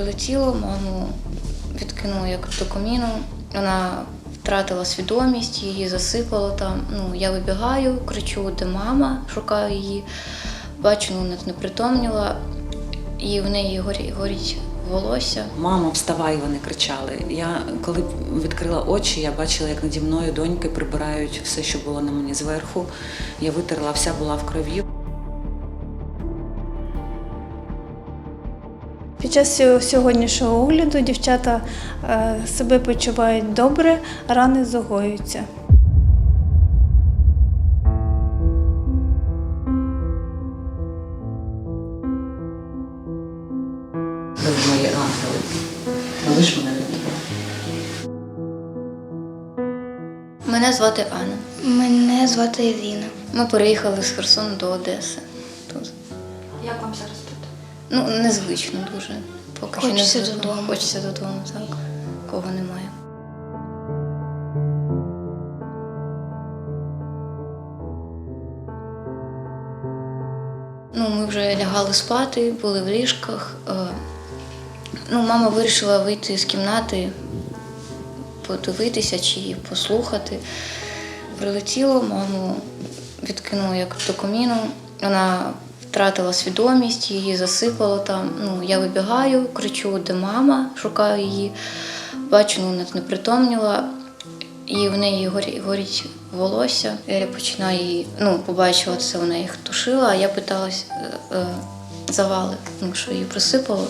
Прилетіло, маму відкинуло як до коміну. Вона втратила свідомість, її засипало там. Ну, я вибігаю, кричу, де мама, шукаю її. Бачу, ну, вона не притомніла, і в неї горі- горить волосся. Мамо, вставай, вони кричали. Я коли відкрила очі, я бачила, як наді мною доньки прибирають все, що було на мені зверху. Я витерла, вся була в крові. Під час сьогоднішнього огляду дівчата е, себе почувають добре, рани загоюються. Ви мої ангели. Ви ж мене. Мене звати Анна. Мене звати Ірина. Ми переїхали з Херсону до Одеси. Тут. Як вам зараз? Ну, незвично дуже. Поки Хочеться що не додому. Хочеться додому, так. Кого немає. Ну, ми вже лягали спати, були в ліжках. Е, Ну, мама вирішила вийти з кімнати, подивитися чи послухати. Прилетіло, маму відкинуло як до коміну. Вона втратила свідомість, її засипало там. Ну, я вибігаю, кричу, де мама, шукаю її. Бачу, ну, вона не притомніла, і в неї горі- горить волосся. Я починаю її, ну, побачила це, вона їх тушила, а я питалась е, е, завали, ну, що її присипало,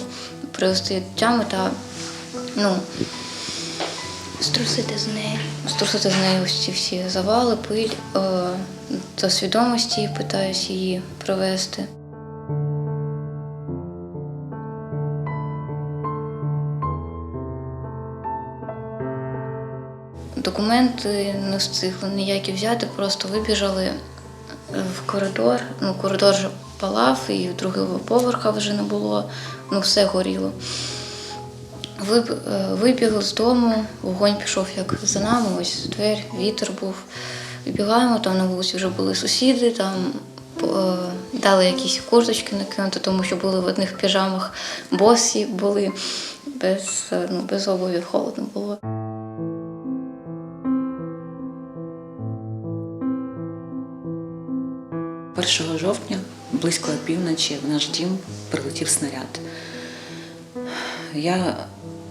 привести до тями та ну, Струсити з нею. струсити з нею ці всі завали, пиль е, до свідомості питаюсь її привести. Документи не встигли ніякі взяти, просто вибіжали в коридор. Ну, коридор вже палав, і другого поверха вже не було, ну все горіло. Е, Вибігли з дому, вогонь пішов як за нами, ось двері, вітер був. Вибігаємо, там на вулиці вже були сусіди, там е, дали якісь курточки накинути, тому що були в одних піжамах, босі були, без, ну, без обуві холодно було. Першого жовтня, близько опівночі, в наш дім прилетів снаряд. Я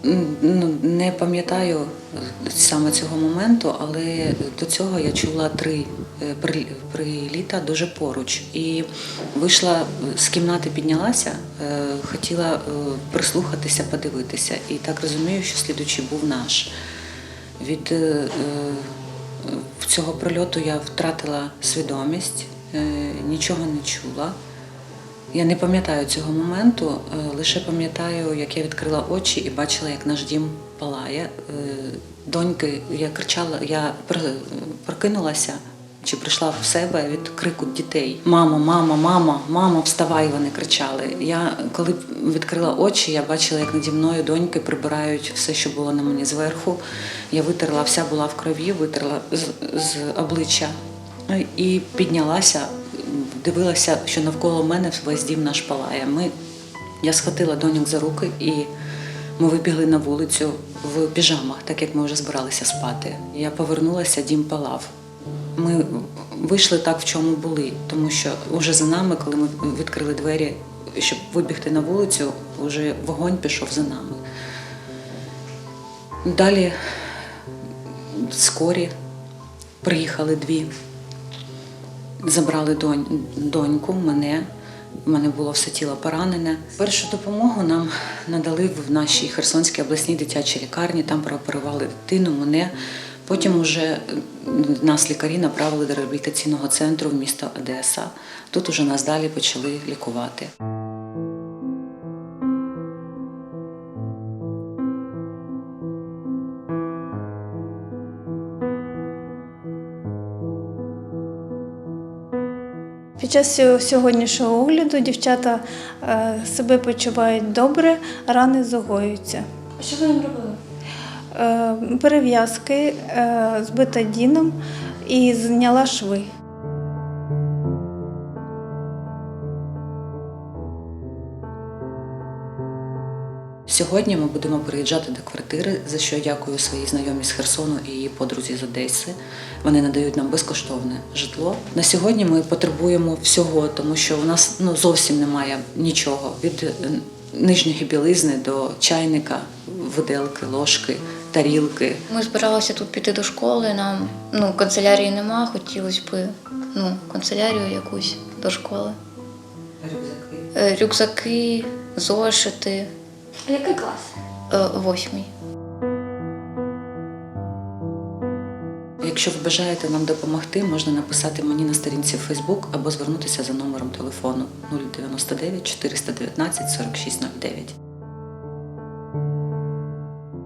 не пам'ятаю саме цього моменту, але до цього я чула три е, при- приліта дуже поруч. І вийшла з кімнати, піднялася, е, хотіла е, прислухатися, подивитися. І так розумію, що слідучий був наш. Від цього прильоту я втратила свідомість, нічого не чула. Я не пам'ятаю цього моменту, е, лише пам'ятаю, як я відкрила очі і бачила, як наш дім палає. Е, Доньки, я кричала, я прокинулася чи прийшла в себе від крику дітей. Мамо, мама, мама, мамо, вставай! Вони кричали. Я коли відкрила очі, я бачила, як наді мною доньки прибирають все, що було на мені зверху. Я витерла, вся була в крові, витерла з, з обличчя і піднялася, дивилася, що навколо мене весь дім наш палає. Ми, я схватила доньок за руки і ми вибігли на вулицю в піжамах, так як ми вже збиралися спати. Я повернулася, дім палав. Ми вийшли так, в чому були, тому що вже за нами, коли ми відкрили двері, щоб вибігти на вулицю, вже вогонь пішов за нами. Далі скорі приїхали дві забрали донь, доньку, мене. У мене було все тіло поранене. Першу допомогу нам надали в нашій Херсонській обласній дитячій лікарні. Там прооперували дитину, мене. Потім уже нас лікарі направили до реабілітаційного центру в місто Одеса. Тут уже нас далі почали лікувати. Під час сьогоднішнього огляду дівчата е, себе почувають добре, рани загоюються. Що ви їм робили? Е, Перев'язки е, з бетадіном і зняла шви. Сьогодні ми будемо переїжджати до квартири, за що дякую своїй знайомій з Херсону і її подрузі з Одеси. Вони надають нам безкоштовне житло. На сьогодні ми потребуємо всього, тому що у нас ну зовсім немає нічого від е, нижньої білизни до чайника, виделки, ложки, тарілки. Ми збиралися тут піти до школи. Нам ну, канцелярії нема, хотілося б ну, канцелярію якусь до школи. Е, Рюкзаки, зошити, А який клас? е, восьмий. Якщо ви бажаєте нам допомогти, можна написати мені на сторінці Facebook або звернутися за номером телефону 099 419 4609.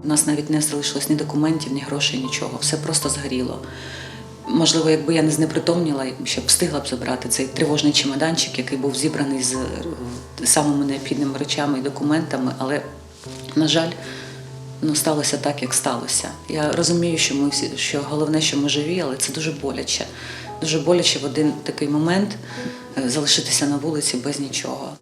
У нас навіть не залишилось ні документів, ні грошей, нічого. Все просто згоріло. Можливо, якби я не знепритомніла, ще б встигла б забрати цей тривожний чемоданчик, який був зібраний з е, самими необхідними речами і документами, але, на жаль, ну, сталося так, як сталося. Я розумію, що ми всі, що головне, що ми живі, але це дуже боляче. Дуже боляче в один такий момент е, залишитися на вулиці без нічого.